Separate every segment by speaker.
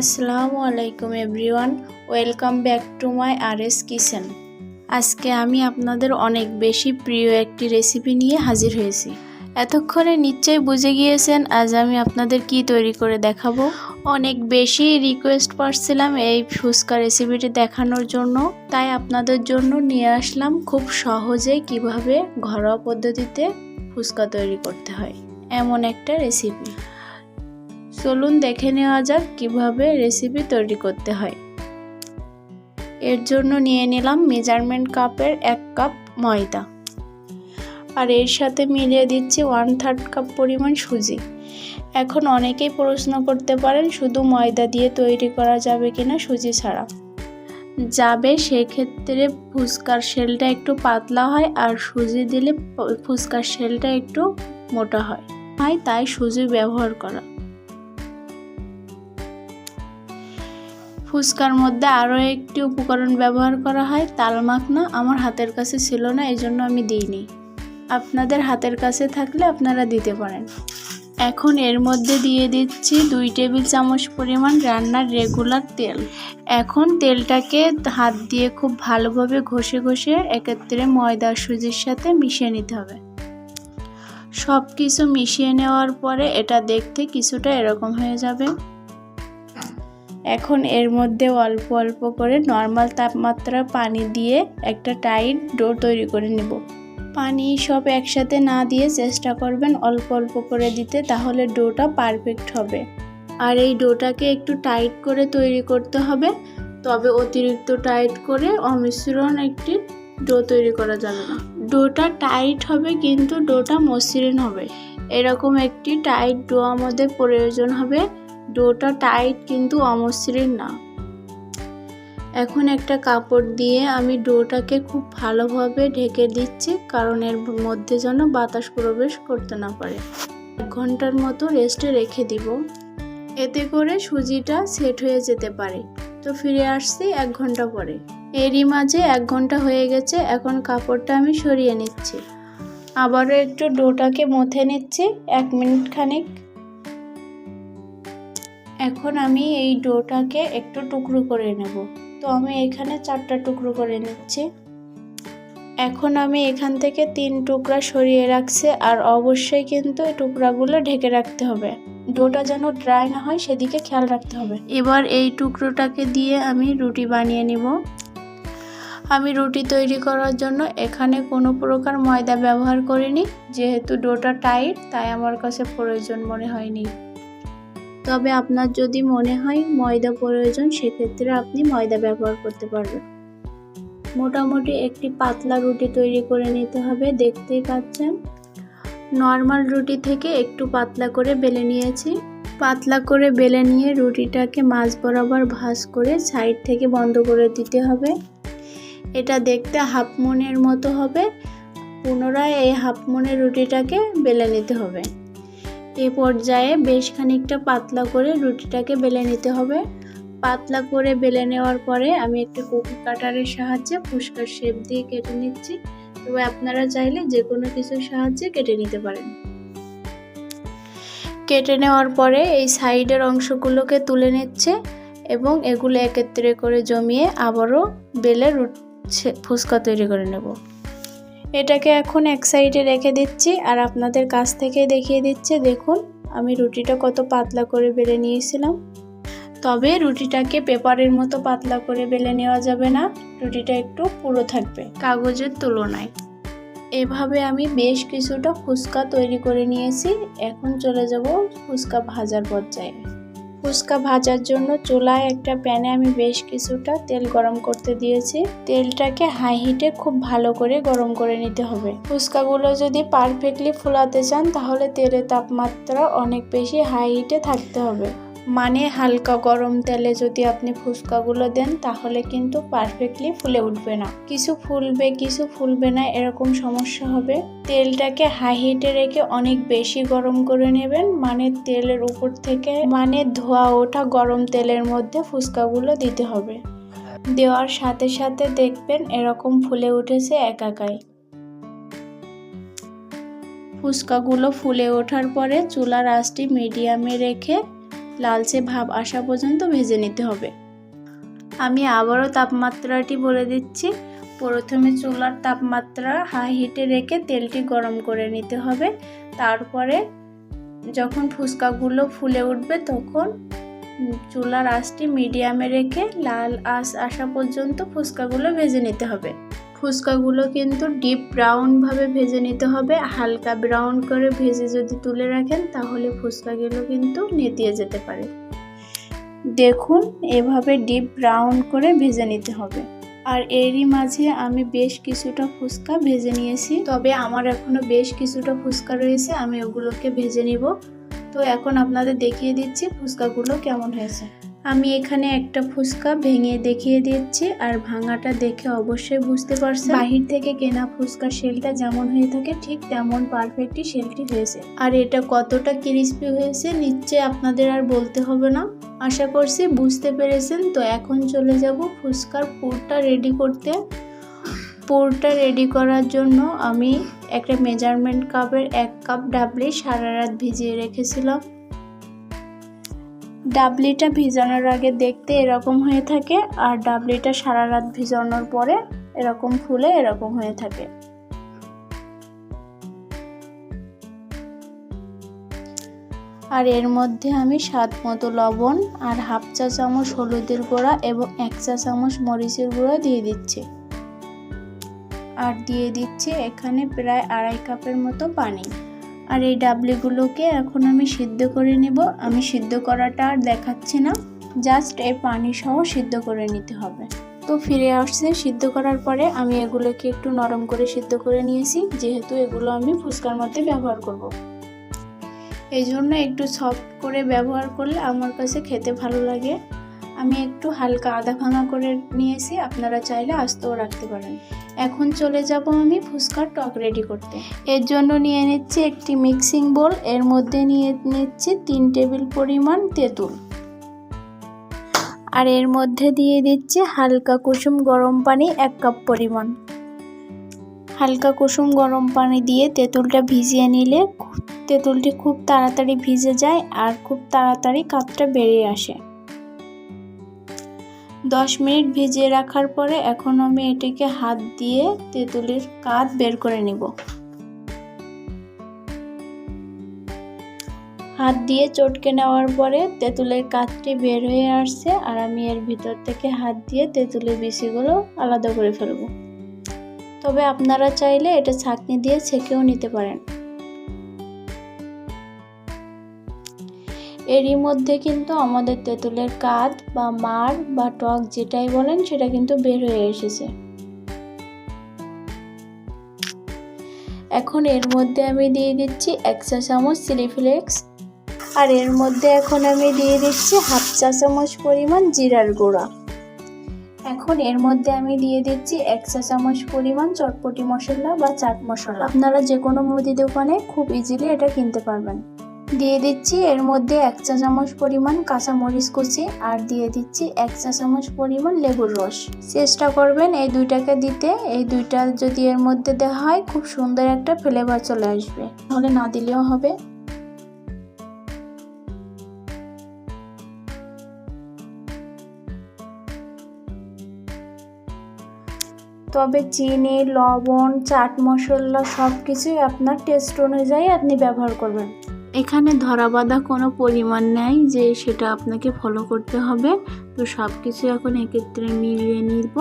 Speaker 1: আসসালামু আলাইকুম everyone, welcome back to my R S kitchen. আজকে আমি আপনাদের অনেক বেশি প্রিয় একটি রেসিপি নিয়ে হাজির হয়েছি। এতক্ষণে নিশ্চয়ই বুঝে গিয়েছেন আজ আমি আপনাদের কি তৈরি করে দেখাবো। অনেক বেশি রিকোয়েস্ট করছিলাম এই ফুচকা রেসিপিটি দেখানোর জন্য, তাই আপনাদের জন্য নিয়ে আসলাম খুব সহজে কীভাবে ঘরোয়া পদ্ধতিতে ফুচকা তৈরি করতে হয়। এমন একটা রেসিপি। চলুন দেখে নেওয়া যাক কীভাবে রেসিপি তৈরি করতে হয়। এর জন্য নিয়ে নিলাম মেজারমেন্ট কাপের এক কাপ ময়দা। আর এর সাথে মিলিয়ে দিচ্ছি ওয়ান থার্ড কাপ পরিমাণ সুজি। এখন অনেকেই প্রশ্ন করতে পারেন, শুধু ময়দা দিয়ে তৈরি করা যাবে কিনা সুজি ছাড়া। যাবে সেক্ষেত্রে ফুচকার শেলটা একটু পাতলা হয় আর সুজি দিলে ফুচকার শেলটা একটু মোটা হয়। তাই সুজি ব্যবহার করা। ফুচকার মধ্যে আরও একটি উপকরণ ব্যবহার করা হয়, তাল মাখনা। আমার হাতের কাছে ছিল না, এই জন্য আমি দিইনি। আপনাদের হাতের কাছে থাকলে আপনারা দিতে পারেন। এখন এর মধ্যে দিয়ে দিচ্ছি দুই টেবিল চামচ পরিমাণ রান্নার রেগুলার তেল। এখন তেলটাকে হাত দিয়ে খুব ভালোভাবে ঘষে ঘষে একত্রে ময়দা, সুজির সাথে মিশিয়ে নিতে হবে। সব কিছু মিশিয়ে নেওয়ার পরে এটা দেখতে কিছুটা এরকম হয়ে যাবে। এখন এর মধ্যে অল্প অল্প করে নর্মাল তাপমাত্রা পানি দিয়ে একটা টাইট ডো তৈরি করে নেব। পানি সব একসাথে না দিয়ে চেষ্টা করবেন অল্প অল্প করে দিতে, তাহলে ডোটা পারফেক্ট হবে। আর এই ডোটাকে একটু টাইট করে তৈরি করতে হবে, তবে অতিরিক্ত টাইট করে অমিশ্রণ একটি ডো তৈরি করা যাবে না। ডোটা টাইট হবে কিন্তু ডোটা মসৃণ হবে। এরকম একটি টাইট ডো আমাদের প্রয়োজন হবে ডোটা টাইট কিন্তু অমসৃণ না। এখন একটা কাপড় দিয়ে আমি ডোটাকে খুব ভালোভাবে ঢেকে দিচ্ছি, কারণ এর মধ্যে যেন বাতাস প্রবেশ করতে না পারে। এক ঘণ্টার মতো রেস্টে রেখে দিব। এতে করে সুজিটা সেট হয়ে যেতে পারে। তো ফিরে আসছি এক ঘণ্টা পরে। এরই মাঝে এক ঘণ্টা হয়ে গেছে, এখন কাপড়টা আমি সরিয়ে নিচ্ছি। আবারও একটু ডোটাকে মথে নিচ্ছি, এক মিনিট খানিক। এখন আমি এই ডোটাকে একটু টুকরো করে নেব। তো আমি এখানে চারটা টুকরো করে নিচ্ছি। এখন আমি এখান থেকে তিন টুকরা সরিয়ে রাখছি আর অবশ্যই কিন্তু এই টুকরাগুলো ঢেকে রাখতে হবে। ডোটা যেন ড্রাই না হয় সেদিকে খেয়াল রাখতে হবে। এবার এই টুকরোটাকে দিয়ে আমি রুটি বানিয়ে নিব। আমি রুটি তৈরি করার জন্য এখানে কোনো প্রকার ময়দা ব্যবহার করিনি। যেহেতু ডোটা টাইট, তাই আমার কাছে প্রয়োজন মনে হয়নি। তবে আপনার যদি মনে হয় ময়দা প্রয়োজন, সেক্ষেত্রে আপনি ময়দা ব্যবহার করতে পারবেন। মোটামুটি একটি পাতলা রুটি তৈরি করে নিতে হবে, দেখতেই পাচ্ছেন। নর্মাল রুটি থেকে একটু পাতলা করে বেলে নিয়েছি। পাতলা করে বেলে নিয়ে রুটিটাকে মাছ বরাবর ভাঁজ করে সাইড থেকে বন্ধ করে দিতে হবে। এটা দেখতে হাফ মনের মতো হবে। পুনরায় এই হাফ মনের রুটিটাকে বেলে নিতে হবে। এ পর্যায়ে বেশ খানিকটা পাতলা করে রুটিটাকে বেলে নিতে হবে। পাতলা করে বেলে নেওয়ার পরে আমি একটি কুকি কাটারের সাহায্যে ফুসকার শেপ দিয়ে কেটে নিচ্ছি। তবে আপনারা চাইলে যে কোনো কিছুর সাহায্যে কেটে নিতে পারেন। কেটে নেওয়ার পরে এই সাইডের অংশগুলোকে তুলে নিচ্ছে এবং এগুলো একত্রে করে জমিয়ে আবারও বেলে রুট ফুচকা তৈরি করে নেব। এটাকে এখন এক সাইডে রেখে দিচ্ছি আর আপনাদের কাছ থেকে দেখিয়ে দিচ্ছে। দেখুন, আমি রুটিটা কত পাতলা করে বেলে নিয়েছিলাম। তবে রুটিটাকে পেপারের মতো পাতলা করে বেলে নেওয়া যাবে না, রুটিটা একটু পুরো থাকবে কাগজের তুলনায়। এভাবে আমি বেশ কিছুটা ফুচকা তৈরি করে নিয়েছি। এখন চলে যাব ফুচকা ভাজার পর্যায়ে। ফুচকা ভাজার জন্য চুলায় একটা প্যানে আমি বেশ কিছুটা তেল গরম করতে দিয়েছি। তেলটাকে হাই হিটে খুব ভালো করে গরম করে নিতে হবে। ফুচকাগুলো যদি পারফেক্টলি ফুলাতে চান, তাহলে তেলের তাপমাত্রা অনেক বেশি হাই হিটে থাকতে হবে। মানে হালকা গরম তেলে যদি আপনি ফুচকাগুলো দেন, তাহলে কিন্তু পারফেক্টলি ফুলে উঠবে না। কিছু ফুলবে কিছু ফুলবে না, এরকম সমস্যা হবে। তেলটাকে হাই হিটে রেখে অনেক বেশি গরম করে নেবেন। মানে তেলের উপর থেকে মানে ধোয়া ওঠা গরম তেলের মধ্যে ফুচকাগুলো দিতে হবে। দেওয়ার সাথে সাথে দেখবেন এরকম ফুলে উঠেছে একাকাই। ফুচকাগুলো ফুলে ওঠার পরে চুলার আঁচটি মিডিয়ামে রেখে লালচে ভাব আসা পর্যন্ত ভেজে নিতে হবে। আমি আবারও তাপমাত্রাটি বলে দিচ্ছি। প্রথমে চুলার তাপমাত্রা হাই হিটে রেখে তেলটি গরম করে নিতে হবে। তারপরে যখন ফুচকাগুলো ফুলে উঠবে তখন চুলার আঁচটি মিডিয়ামে রেখে লাল আঁচ আসা পর্যন্ত ফুচকাগুলো ভেজে নিতে হবে। ফুচকাগুলো কিন্তু ডিপ ব্রাউনভাবে ভেজে নিতে হবে। হালকা ব্রাউন করে ভেজে যদি তুলে রাখেন, তাহলে ফুচকাগুলো কিন্তু নেতিয়ে যেতে পারে। দেখুন, এভাবে ডিপ ব্রাউন করে ভেজে নিতে হবে। আর এরই মাঝে আমি বেশ কিছুটা ফুচকা ভেজে নিয়েছি। তবে আমার এখনও বেশ কিছুটা ফুচকা রয়েছে, আমি ওগুলোকে ভেজে নিব। তো এখন আপনাদের দেখিয়ে দিচ্ছি ফুচকাগুলো কেমন হয়েছে। আমি এখানে একটা ফুচকা ভেঙে দেখিয়ে দিচ্ছি আর ভাঙাটা দেখে অবশ্যই বুঝতে পারছেন। বাহির থেকে কেনা ফুচকার শেলটা যেমন হয়ে থাকে, ঠিক তেমন পারফেক্টই শেলটি হয়েছে। আর এটা কতটা ক্রিস্পি হয়েছে নিশ্চয় আপনাদের আর বলতে হবে না। আশা করছি বুঝতে পেরেছেন। তো এখন চলে যাব ফুচকার পুরটা রেডি করতে। পুরটা রেডি করার জন্য আমি একটা মেজারমেন্ট কাপের এক কাপ ডাবলি সারা রাত ভিজিয়ে রেখেছিলাম। ডাবলিটা ভিজানোর আগে দেখতে এরকম হয়ে থাকে আর ডাবলিটা সারা রাত ভিজানোর পরে এরকম ফুলে এরকম হয়ে থাকে। আর এর মধ্যে আমি স্বাদ মতো লবণ আর হাফ চা চামচ হলুদের গুঁড়া এবং এক চা চামচ মরিচের গুঁড়া দিয়ে দিচ্ছি। আর দিয়ে দিচ্ছি এখানে প্রায় আড়াই কাপের মতো পানি। আর এই ডাবলিগুলোকে এখন আমি সিদ্ধ করে নেব। আমি সিদ্ধ করাটা আর দেখাচ্ছি না। জাস্ট এই পানি সহ সিদ্ধ করে নিতে হবে। তো ফিরে আসছে। সিদ্ধ করার পরে আমি এগুলোকে একটু নরম করে সিদ্ধ করে নিয়েছি। যেহেতু এগুলো আমি ফুচকার মধ্যে ব্যবহার করব। এই জন্য একটু সফট করে ব্যবহার করলে আমার কাছে খেতে ভালো লাগে। আমি একটু হালকা আদা ভাঙা করে নিয়েছি, আপনারা চাইলে আস্তেও রাখতে পারেন। এখন চলে যাব আমি ফুচকার টক রেডি করতে। এর জন্য নিয়ে নিচ্ছি একটি মিক্সিং বোল, এর মধ্যে নিয়ে নিচ্ছি তিন টেবিল পরিমাণ তেঁতুল। আর এর মধ্যে দিয়ে দিচ্ছি হালকা কুসুম গরম পানি এক কাপ পরিমাণ। হালকা কুসুম গরম পানি দিয়ে তেঁতুলটা ভিজিয়ে নিলে তেঁতুলটি খুব তাড়াতাড়ি ভিজে যায় আর খুব তাড়াতাড়ি কাপটা বেরিয়ে আসে। দশ মিনিট ভিজিয়ে রাখার পরে এখন আমি এটিকে হাত দিয়ে তেঁতুলের কাত বের করে নিব। হাত দিয়ে চটকে নেওয়ার পরে তেঁতুলের কাতটি বের হয়ে আসছে আর আমি এর ভিতর থেকে হাত দিয়ে তেঁতুলের বিচিগুলো আলাদা করে ফেলব। তবে আপনারা চাইলে এটা ছাঁকনি দিয়ে ছেঁকেও নিতে পারেন। এরই মধ্যে কিন্তু আমাদের তেঁতুলের কাত বা মার বা টক যেটাই বলেন, সেটা কিন্তু বের হয়ে এসেছে। এখন এর মধ্যে আমি দিয়ে দিচ্ছি এক চা চামচ চিলি ফ্লেক্স। আর এর মধ্যে এখন আমি দিয়ে দিচ্ছি হাফ চা চামচ পরিমাণ জিরার গুঁড়া। এখন এর মধ্যে আমি দিয়ে দিচ্ছি এক চা চামচ পরিমাণ চটপটি মশলা বা চাট মশলা। আপনারা যে কোনো মুদি দোকানে খুব ইজিলি এটা কিনতে পারবেন। দিয়ে দিচ্ছি। এর মধ্যে এক চা চামচ পরিমাণ কাঁচামরিচ কুচি আর দিয়ে দিচ্ছি এক চা চামচ পরিমাণ লেবুর রস। চেষ্টা করবেন এই দুইটাকে দিতে। এই দুইটা যদি এর মধ্যে দেওয়া হয়, খুব সুন্দর একটা ফ্লেভার চলে আসবে। তাহলে না দিলেও হবে। তবে চিনি, লবণ, চাট মশলা সব কিছুই আপনার টেস্ট অনুযায়ী আপনি ব্যবহার করবেন। এখানে ধরা বাঁধা কোনো পরিমাণ নেই যে সেটা আপনাকে ফলো করতে হবে। তো সব কিছু এখন একত্রে মিলিয়ে নিব।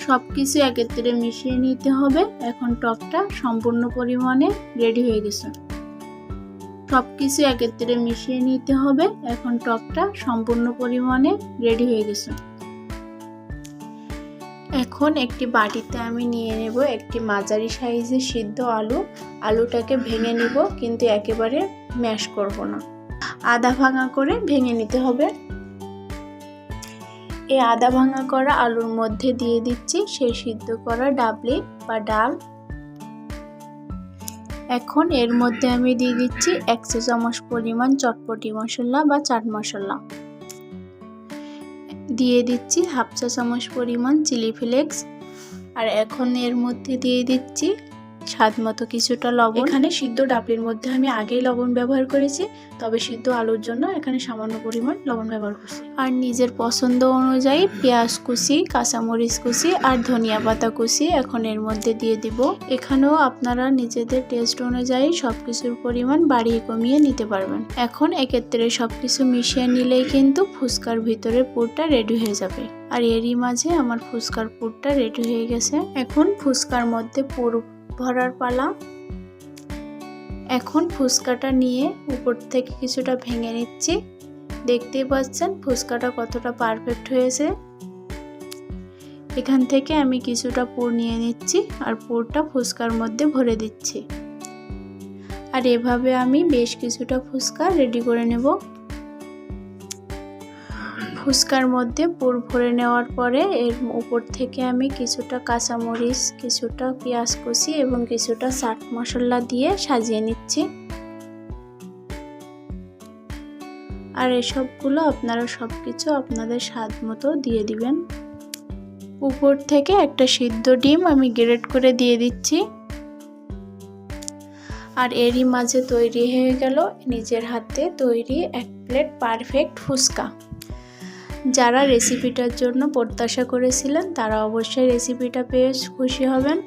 Speaker 1: সব কিছু একত্রে মিশিয়ে নিতে হবে। এখন টকটা সম্পূর্ণ পরিমাণে রেডি হয়ে গেছে। সব কিছু একত্রে মিশিয়ে নিতে হবে। এখন টকটা সম্পূর্ণ পরিমাণে রেডি হয়ে গেছে। এখন একটি বাটিতে আমি নিয়ে নেব একটি মাঝারি সাইজের সিদ্ধ আলু। আলুটাকে ভেঙে নিব, কিন্তু একেবারে ম্যাশ করব না। আদা ভাঙা করে ভেঙে নিতে হবে। এই আদা ভাঙা করা আলুর মধ্যে দিয়ে দিচ্ছি সেই সিদ্ধ করা ডাবলি বা ডাল। এখন এর মধ্যে আমি দিয়ে দিচ্ছি একশো চামচ পরিমাণ চটপটি মশলা বা চাট মশলা। দিয়ে দিচ্ছি হাফ চা চামচ পরিমাণ চিলি ফ্লেক্স। আর এখন এর মধ্যে দিয়ে দিচ্ছি স্বাদ মতো কিছুটা লবণ। এখানে সিদ্ধ ডাবলির মধ্যে আমি আগেই লবণ ব্যবহার করেছি তবে সিদ্ধ আলুর জন্য এখানে সামান্য পরিমাণ লবণ ব্যবহার করছি। আর নিজের পছন্দ অনুযায়ী পেঁয়াজ কুচি কাঁচামরিচ কুচি আর ধনিয়া পাতা কুচি এখন এর মধ্যে দিয়ে দিব। এখানেও আপনারা নিজেদের টেস্ট অনুযায়ী সবকিছুর পরিমাণ বাড়িয়ে কমিয়ে নিতে পারবেন। এখন এক্ষেত্রে সবকিছু মিশিয়ে নিলেই কিন্তু ফুচকার ভিতরে পুরটা রেডি হয়ে যাবে। আর এরই মাঝে আমার ফুচকার পুরটা রেডি হয়ে গেছে। এখন ফুচকার মধ্যে পুর ভরার পালা। এখন ফুচকাটা নিয়ে উপর থেকে কিছুটা ভেঙে নিচ্ছি। দেখতেই পাচ্ছেন ফুচকাটা কতটা পারফেক্ট হয়েছে। এখান থেকে আমি কিছুটা পুর নিয়ে নিচ্ছি আর পুরটা ফুচকার মধ্যে ভরে দিচ্ছি। আর এভাবে আমি বেশ কিছুটা ফুচকা রেডি করে নেব। ফুচকার মধ্যে পুর ভরে নেওয়ার পরে এর উপর থেকে আমি কিছুটা কাঁচামরিচ, কিছুটা পেঁয়াজ কুচি এবং কিছুটা চাট মশলা দিয়ে সাজিয়ে নিচ্ছি। আর এসবগুলো আপনারা সব কিছু আপনাদের স্বাদ মতো দিয়ে দিবেন। উপর থেকে একটা সিদ্ধ ডিম আমি গ্রেট করে দিয়ে দিচ্ছি। আর এরই মাঝে তৈরি হয়ে গেল নিজের হাতে তৈরি এক প্লেট পারফেক্ট ফুচকা। যারা রেসিপিটার জন্য প্রত্যাশা করেছিলেন, তারা অবশ্যই রেসিপিটা পেয়ে খুশি হবেন।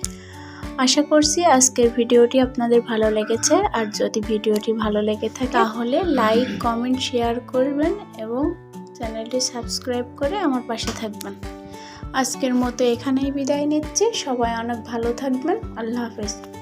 Speaker 1: আশা করছি আজকের ভিডিওটি আপনাদের ভালো লেগেছে। আর যদি ভিডিওটি ভালো লেগে থাকে, তাহলে লাইক, কমেন্ট, শেয়ার করবেন এবং চ্যানেলটি সাবস্ক্রাইব করে আমার পাশে থাকবেন। আজকের মতো এখানেই বিদায় নিচ্ছি। সবাই অনেক ভালো থাকবেন। আল্লাহ হাফেজ।